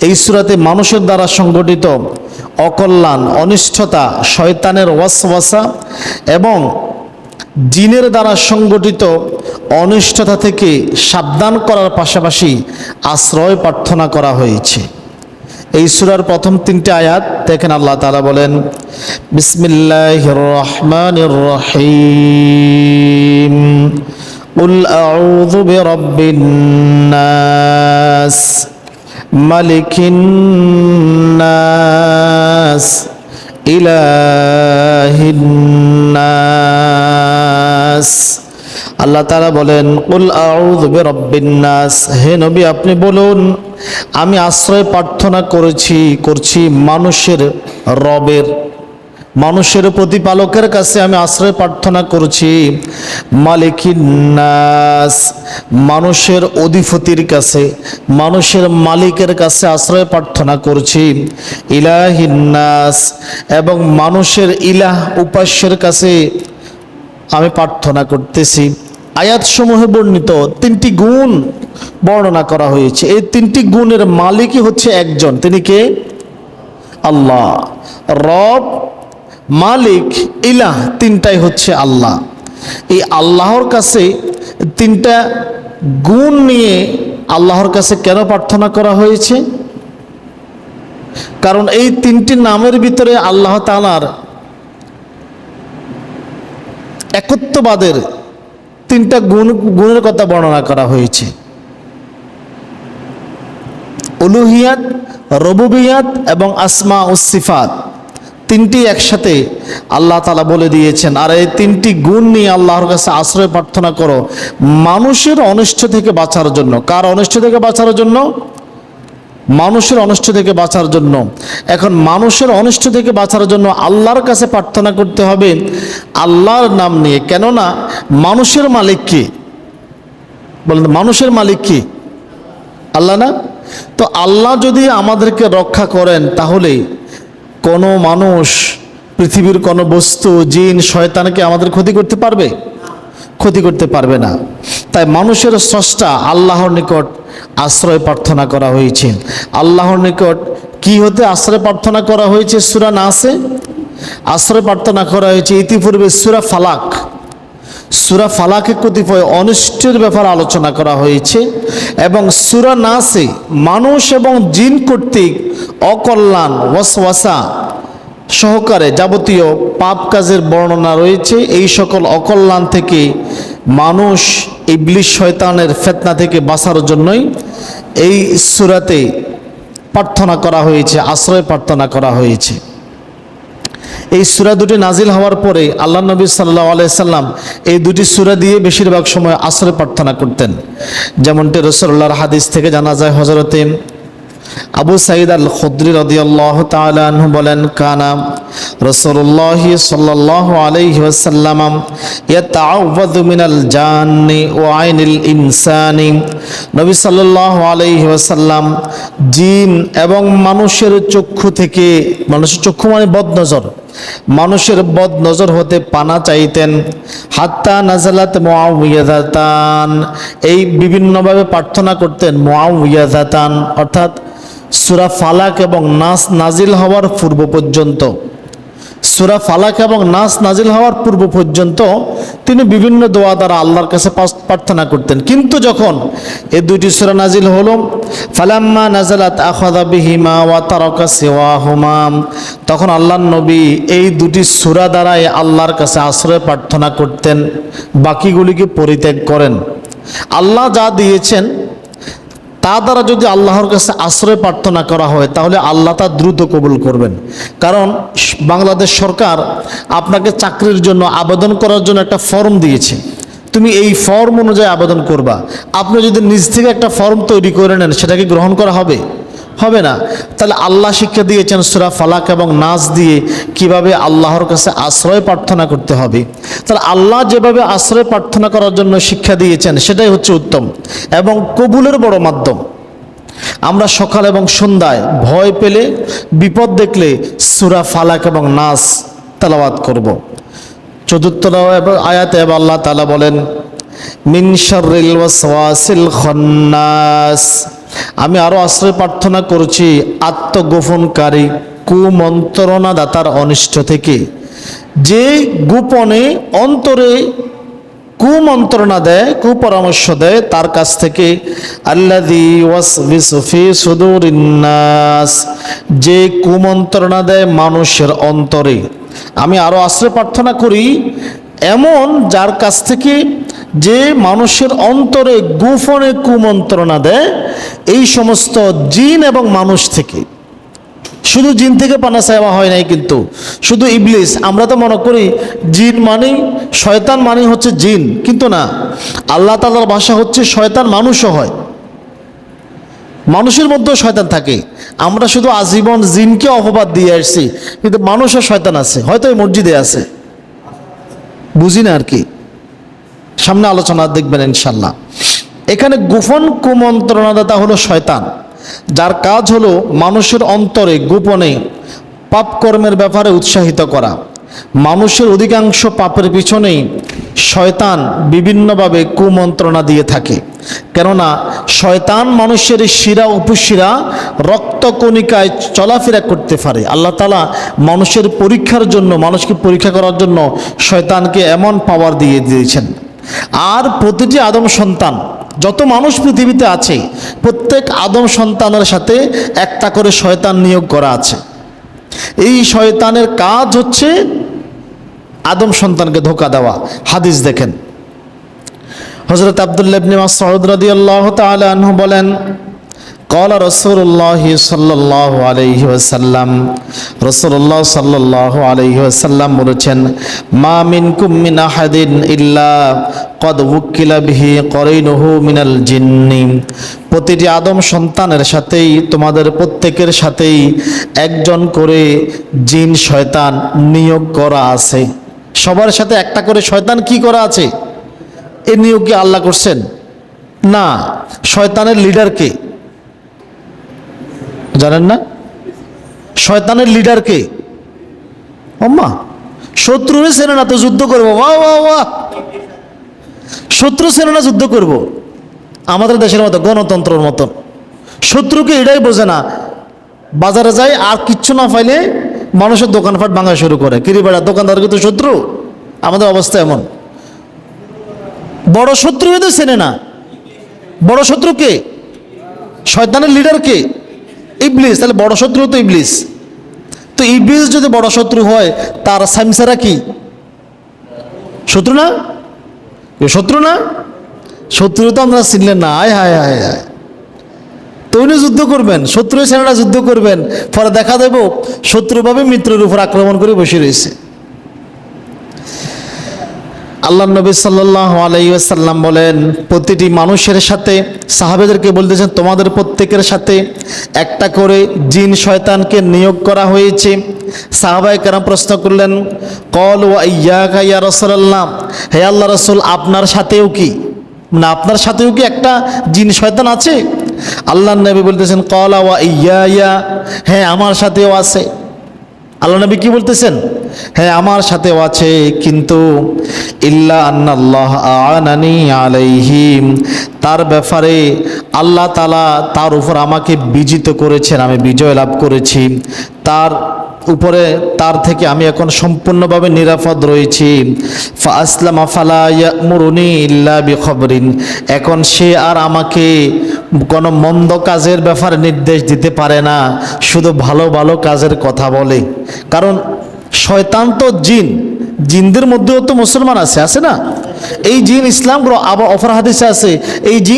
এই সুরাতে মানুষের দ্বারা সংগঠিত অকল্যাণ অনিষ্টতা শয়তানের ওয়াসওয়াসা এবং জিনের দ্বারা সংগঠিত অনিষ্টতা থেকে সাবধান করার পাশাপাশি আশ্রয় প্রার্থনা করা হয়েছে এই সুরার প্রথম তিনটে আয়াত দেখেন আল্লাহ তালা বলেন বিসমিল্লাহ রহমান রহিম قل أعوذ برب الناس মালিকিন্নাস, ইলাহিন্নাস। আল্লাহ তারা বলেন, কুল নাস হে নবী, আপনি বলুন, আমি আশ্রয় প্রার্থনা করেছি, করছি মানুষের রবের মানুষের প্রতিপালকের কাছে আমি আশ্রয় প্রার্থনা করছি। মালিকিন নাস মানুষের অধিপতির কাছে, মানুষের মালিকের কাছে আশ্রয় প্রার্থনা করছি। ইলাহিন নাস এবং মানুষের ইলাহ উপাস্যের কাছে আমি প্রার্থনা করতেছি। আয়াতসমূহে বর্ণিত তিনটি গুণ বর্ণনা করা হয়েছে। এই তিনটি গুণের মালিকই হচ্ছে একজন। তিনি কে? আল্লাহ। রব মালিক ইলাহ তিনটাই হচ্ছে আল্লাহ। এই আল্লাহর কাছে তিনটা গুণ নিয়ে আল্লাহর কাছে কেন প্রার্থনা করা হয়েছে? কারণ এই তিনটি নামের ভিতরে আল্লাহ তালার একত্ববাদের তিনটা গুণ, গুণের কথা বর্ণনা করা হয়েছে। উলুহিয়াত, রবুবিয়াত এবং আসমা ও সিফাত। তিনটি একসাথে আল্লাহ তালা বলে দিয়েছেন, আর এই তিনটি গুণ নিয়ে আল্লাহর কাছে আশ্রয় প্রার্থনা করো মানুষের অনিষ্ট থেকে বাঁচার জন্য। কার অনিষ্ট থেকে বাঁচার জন্য? মানুষের অনিষ্ট থেকে বাঁচার জন্য। এখন মানুষের অনিষ্ট থেকে বাঁচার জন্য আল্লাহর কাছে প্রার্থনা করতে হবে আল্লাহর নাম নিয়ে। কেননা মানুষের মালিক কি? বলেন মানুষের মালিক কি? আল্লাহ না? তো আল্লাহ যদি আমাদেরকে রক্ষা করেন তাহলে কোনো মানুষ পৃথিবীর কোনো বস্তু, জিন, শয়তানকে আমাদের ক্ষতি করতে পারবে? ক্ষতি করতে পারবে না। তাই মানুষের স্রষ্টা আল্লাহর নিকট আশ্রয় প্রার্থনা করা হয়েছে। আল্লাহর নিকট কি হতে আশ্রয় প্রার্থনা করা হয়েছে সুরা না নাসে? আশ্রয় প্রার্থনা করা হয়েছে ইতিপূর্বে সুরা ফালাক। সুরা ফালাকে কতিপয় অনিষ্টের ব্যাপারে আলোচনা করা হয়েছে এবং সুরা নাসে মানুষ এবং জিন কর্তৃক অকল্যাণ, ওয়াসওয়াসা সহকারে যাবতীয় পাপ কাজের বর্ণনা রয়েছে। এই সকল অকল্যাণ থেকে মানুষ ইবলিশ শয়তানের ফেতনা থেকে বাঁচার জন্যই এই সুরাতে প্রার্থনা করা হয়েছে, আশ্রয় প্রার্থনা করা হয়েছে। এই সুরা দুটি নাজিল হওয়ার পরে আল্লাহ নবী সাল্লাহ আলাইসাল্লাম এই দুটি সুরা দিয়ে বেশিরভাগ সময় আশ্রয় প্রার্থনা করতেন। যেমনটি রসল্লাহর হাদিস থেকে জানা যায় হজরতে আবু সাইদ আল খুদ্রি রদিয়াল্লাহ তালু বলেন, কানা রসল্লাহ সাল্লাহ আলাইহি ওয়াসাল্লাম ইয়াতাআওয়াযু মিনাল জান্নি ওয়া আইনিল ইনসানি। নবী সাল্লাল্লাহু আলাইহি ওয়াসাল্লাম জিন এবং মানুষের চক্ষু থেকে, মানুষের চক্ষু মানে বদনজর, মানুষের বদ নজর হতে পানা চাইতেন। হাত্তা নাজালাত মুআউয়াযাতান এই বিভিন্নভাবে প্রার্থনা করতেন মুআউয়াযাতান অর্থাৎ সূরা ফালাক এবং নাস নাজিল হওয়ার পূর্ব পর্যন্ত, সুরা ফালাক এবং নাস নাজিল হওয়ার পূর্ব পর্যন্ত তিনি বিভিন্ন দোয়া দ্বারা আল্লাহর কাছে প্রার্থনা করতেন। কিন্তু যখন এই দুইটি সুরা নাজিল হলো, ফালাম্মা নাজালাত আখাযা বিহিমা ওয়া তারকা তারাকা সিওয়াহুমা, তখন আল্লাহর নবী এই দুটি সূরা দ্বারাই আল্লাহর কাছে আশ্রয় প্রার্থনা করতেন, বাকিগুলিকে পরিত্যাগ করেন। আল্লাহ যা দিয়েছেন তা দ্বারা যদি আল্লাহর কাছে আশ্রয় প্রার্থনা করা হয়, তাহলে আল্লাহ তা দ্রুত কবুল করবেন। কারণ বাংলাদেশ সরকার আপনাকে চাকরির জন্য আবেদন করার জন্য একটা ফর্ম দিয়েছে। তুমি এই ফর্ম অনুযায়ী আবেদন করবা। আপনি যদি নিজ থেকে একটা ফর্ম তৈরি করে নেন সেটাকে গ্রহণ করা হবে? হবে না। তাহলে আল্লাহ শিক্ষা দিয়েছেন সুরা ফালাক এবং নাচ দিয়ে কীভাবে আল্লাহর কাছে আশ্রয় প্রার্থনা করতে হবে। তাহলে আল্লাহ যেভাবে আশ্রয় প্রার্থনা করার জন্য শিক্ষা দিয়েছেন, সেটাই হচ্ছে উত্তম এবং কবুলের বড় মাধ্যম। আমরা সকাল এবং সন্ধ্যায় ভয় পেলে, বিপদ দেখলে সুরা ফালাক এবং নাস তালাবাদ করব। চতুর্থ আয়াতে আল্লাহ তালা বলেন, মিন শাররিল ওয়াসওয়াসিল খান্নাস। আমি আরও আশ্রয় প্রার্থনা করছি আত্মগোপনকারী কুমন্ত্রণাদাতার অনিষ্ট থেকে। যে গোপনে অন্তরে কুমন্ত্রণা দেয়, কুপরামর্শ দেয়, তার কাছ থেকে সুদুরিন্নাস যে কুমন্ত্রণা দেয় মানুষের অন্তরে। আমি আরও আশ্রয় প্রার্থনা করি, এমন যার কাছ থেকে যে মানুষের অন্তরে গোপনে কুমন্ত্রণা দেয়, এই সমস্ত জিন এবং মানুষ থেকে। শুধু জিন থেকে পানা চাওয়া হয় নাই কিন্তু, শুধু ইবলিস। আমরা তো মনে করি জিন মানেই, শয়তান মানেই হচ্ছে জিন, কিন্তু না। আল্লাহ তালার ভাষা হচ্ছে শয়তান মানুষও হয়। মানুষের মধ্যেও শয়তান থাকে। আমরা শুধু আজীবন জিনকে অপবাদ দিয়ে আসছি, কিন্তু মানুষও শয়তান আছে। হয়তো এই মসজিদে আছে। বুঝি না আর কি। সামনে আলোচনা দেখবেন ইনশাল্লাহ এখানে গোপন কুমন্ত্রণাদাতা হলো শয়তান, যার কাজ হলো মানুষের অন্তরে গোপনে পাপ কর্মের ব্যাপারে উৎসাহিত করা। মানুষের অধিকাংশ পাপের পিছনেই শয়তান বিভিন্নভাবে কুমন্ত্রণা দিয়ে থাকে। কেননা শয়তান মানুষের শিরা উপশিরা রক্তকণিকায় চলাফেরা করতে পারে। আল্লাহ তালা মানুষের পরীক্ষার জন্য, মানুষকে পরীক্ষা করার জন্য শয়তানকে এমন পাওয়ার দিয়ে দিয়েছেন। আর প্রতিটি আদম সন্তান, যত মানুষ পৃথিবীতে আছে, প্রত্যেক আদম সন্তানের সাথে একটা করে শয়তান নিয়োগ করা আছে। এই শয়তানের কাজ হচ্ছে আদম সন্তানকে ধোকা দেওয়া। হাদিস দেখেন। হজরত আবদুল্লাহ ইবনে রাদি আল্লাহ তালু বলেন কলা রসুল্লাহ সাল্লাহ আলহি আসাল্লাম রসুল্লাহ সাল্লাহ আলহি আসাল্লাম বলেছেন, মা মিন কুমিন আহাদিন ইল্লা কদ উকিলা বিহি করিনহু মিনাল জিন্নি। প্রতিটি আদম সন্তানের সাথেই, তোমাদের প্রত্যেকের সাথেই একজন করে জিন, শয়তান নিয়োগ করা আছে। সবার সাথে একটা করে শয়তান কি করা আছে? এ নিয়োগ কি আল্লাহ করছেন? না, শয়তানের লিডারকে জানেন না? শয়তানের লিডার কে? অম্মা শত্রুরে সেনা না তো যুদ্ধ করব বাহ শত্রু সেনা না যুদ্ধ করব। আমাদের দেশের মতো, গণতন্ত্রের মতন শত্রুকে এটাই বোঝে না, বাজারে যায় আর কিচ্ছু না পাইলে মানুষের দোকানপাট ভাঙা শুরু করে। কিরি বেড়া দোকানদারকে তো শত্রু? আমাদের অবস্থা এমন। বড় শত্রু তো চেনে না। বড় শত্রু কে? শয়তানের লিডার কে? ইবলিস, তাহলে বড় শত্রু তো ইবলিস। তো ইবলিস যদি বড় শত্রু হয়, তার সামসারা কি? শত্রু না? এ শত্রু না? শত্রু তো আমরা চিনলেন না। আয় হায় হায় হায় তো উনি যুদ্ধ করবেন, শত্রু সেনারা যুদ্ধ করবেন। ফলে দেখা দেব, শত্রুভাবে মিত্রের উপর আক্রমণ করে বসে রয়েছে। আল্লাহ নবী সাল্লাহ আলাইসাল্লাম বলেন, প্রতিটি মানুষের সাথে সাহাবেদেরকে বলতেছেন, তোমাদের প্রত্যেকের সাথে একটা করে জিন শয়তানকে নিয়োগ করা হয়েছে। সাহাবাই কেরাম প্রশ্ন করলেন, কল ও ইয়া ইয়া রসল্লাম হে আল্লাহ রসুল, আপনার সাথেও কি? না আপনার সাথেও কি একটা জিন শয়তান আছে? আল্লাহ নবী বলতেছেন, কলা ওয়া ইয়া ইয়া হ্যাঁ আমার সাথেও আছে। আল্লাহ নবী কি বলতেছেন? হ্যাঁ আমার সাথেও আছে, কিন্তু ইল্লা আন্নাল্লাহ আনানি আলাইহিম, তার ব্যাপারে আল্লাহ তালা তার উপর আমাকে বিজিত করেছেন, আমি বিজয় লাভ করেছি। তার উপরে তার থেকে আমি এখন সম্পূর্ণভাবে নিরাপদ রয়েছি। এখন সে আর আমাকে কোনো মন্দ কাজের ব্যাপারে নির্দেশ দিতে পারে না, শুধু ভালো ভালো কাজের কথা বলে। কারণ শয়তান তো জিন, জিনদের মধ্যেও তো মুসলমান আছে আছে না? এই জিন ইসলাম আবার অফর হাদিসে আছে, এই জিন